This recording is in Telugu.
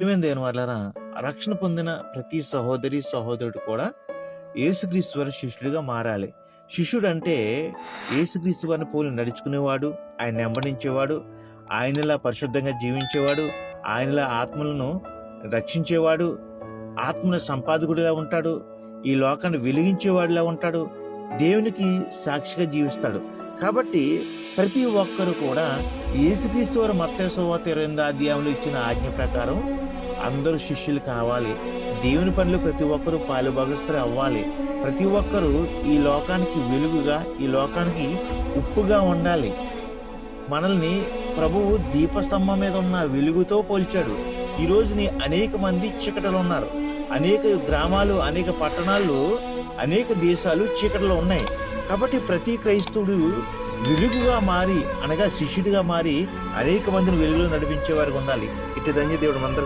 ప్రియమైన దేవుని వాళ్ళారా రక్షణ పొందిన ప్రతి సహోదరి సహోదరుడు కూడా యేసుక్రీస్తు వారి శిష్యుడిగా మారాలి. శిష్యుడు అంటే యేసుక్రీస్తు వారిని పోలి నడుచుకునేవాడు ఆయన వెంబడించేవాడు ఆయనలా పరిశుద్ధంగా జీవించేవాడు ఆయనలా ఆత్మలను రక్షించేవాడు ఆత్మను సంపాదకుడిలా ఉంటాడు ఈ లోకాన్ని వెలిగించేవాడిలా ఉంటాడు దేవునికి సాక్షిగా జీవిస్తాడు. కాబట్టి ప్రతి ఒక్కరు కూడా యేసుక్రీస్తు వారి మత్తేశ్వాత ఇరవై అధ్యాయంలో ఇచ్చిన ఆజ్ఞ ప్రకారం అందరూ శిష్యులు కావాలి. దేవుని పనులు ప్రతి ఒక్కరూ పాలుభాగస్తులు అవ్వాలి. ప్రతి ఒక్కరూ ఈ లోకానికి వెలుగుగా ఈ లోకానికి ఉప్పుగా ఉండాలి. మనల్ని ప్రభువు దీపస్తంభం మీద ఉన్న వెలుగుతో పోల్చాడు. ఈరోజుని అనేక మంది చీకటలు ఉన్నారు. అనేక గ్రామాలు అనేక పట్టణాలు అనేక దేశాలు చీకటిలో ఉన్నాయి. కాబట్టి ప్రతి క్రైస్తవుడు వెలుగుగా మారి అనగా శిష్యుడిగా మారి అనేక మందిని వెలుగులో నడిపించే వారికి ఉండాలి. ఇటు ధన్య దేవుడు మందరం